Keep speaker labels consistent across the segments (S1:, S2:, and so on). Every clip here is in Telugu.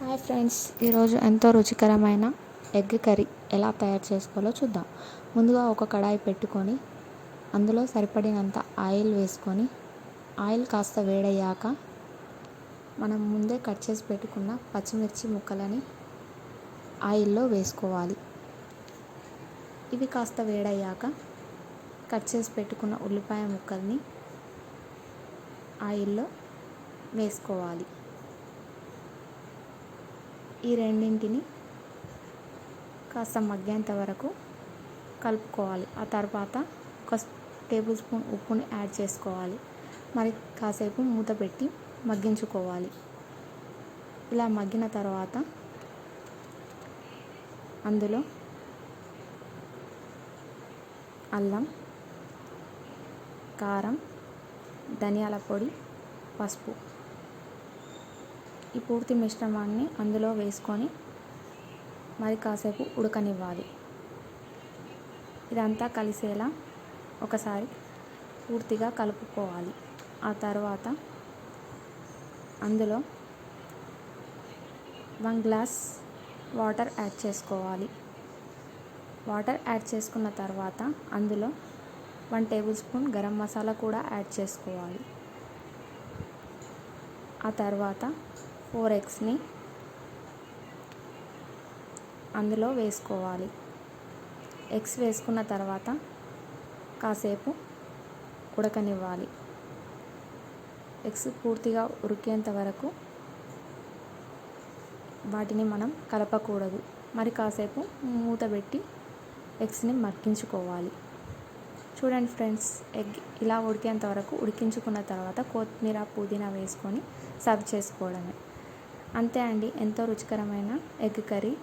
S1: హాయ్ ఫ్రెండ్స్ ఈరోజు ఎంతో రుచికరమైన ఎగ్ కర్రీ ఎలా తయారు చేసుకోవాలో చూద్దాం. ముందుగా ఒక కడాయి పెట్టుకొని అందులో సరిపడినంత ఆయిల్ వేసుకొని ఆయిల్ కాస్త వేడయ్యాక మనం ముందే కట్ చేసి పెట్టుకున్న పచ్చిమిర్చి ముక్కలని ఆయిల్లో వేసుకోవాలి. ఇవి కాస్త వేడయ్యాక కట్ చేసి పెట్టుకున్న ఉల్లిపాయ ముక్కల్ని ఆయిల్లో వేసుకోవాలి. ఈ రెండింటిని కాస్త మగ్గేంత వరకు కలుపుకోవాలి. ఆ తర్వాత ఒక టేబుల్ స్పూన్ ఉప్పుని యాడ్ చేసుకోవాలి. మరి కాసేపు మూత పెట్టి మగ్గించుకోవాలి. ఇలా మగ్గిన తర్వాత అందులో అల్లం కారం ధనియాల పొడి పసుపు ఈ పూర్తి మిశ్రమాన్ని అందులో వేసుకొని మరి కాసేపు ఉడకనివ్వాలి. ఇదంతా కలిసేలా ఒకసారి పూర్తిగా కలుపుకోవాలి. ఆ తర్వాత అందులో వన్ గ్లాస్ వాటర్ యాడ్ చేసుకోవాలి. వాటర్ యాడ్ చేసుకున్న తర్వాత అందులో one table spoon garam masala కూడా యాడ్ చేసుకోవాలి. ఆ తర్వాత ఫోర్ ఎగ్స్ని అందులో వేసుకోవాలి. ఎగ్స్ వేసుకున్న తర్వాత కాసేపు ఉడకనివ్వాలి. ఎగ్స్ పూర్తిగా ఉడికేంత వరకు వాటిని మనం కలపకూడదు. మరి కాసేపు మూత పెట్టి ఎగ్స్ని మగ్గించుకోవాలి. చూడండి ఫ్రెండ్స్ ఎగ్ ఇలా ఉడికేంత వరకు ఉడికించుకున్న తర్వాత కొత్తిమీర పుదీనా వేసుకొని సర్వ్ చేసుకోవడమే. అంతే అండి ఎంతో రుచికరమైన ఎగ్ కర్రీ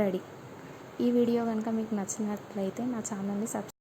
S1: రెడీ. ఈ వీడియో కనుక మీకు నచ్చినట్లయితే నా ఛానల్ని సబ్స్క్రైబ్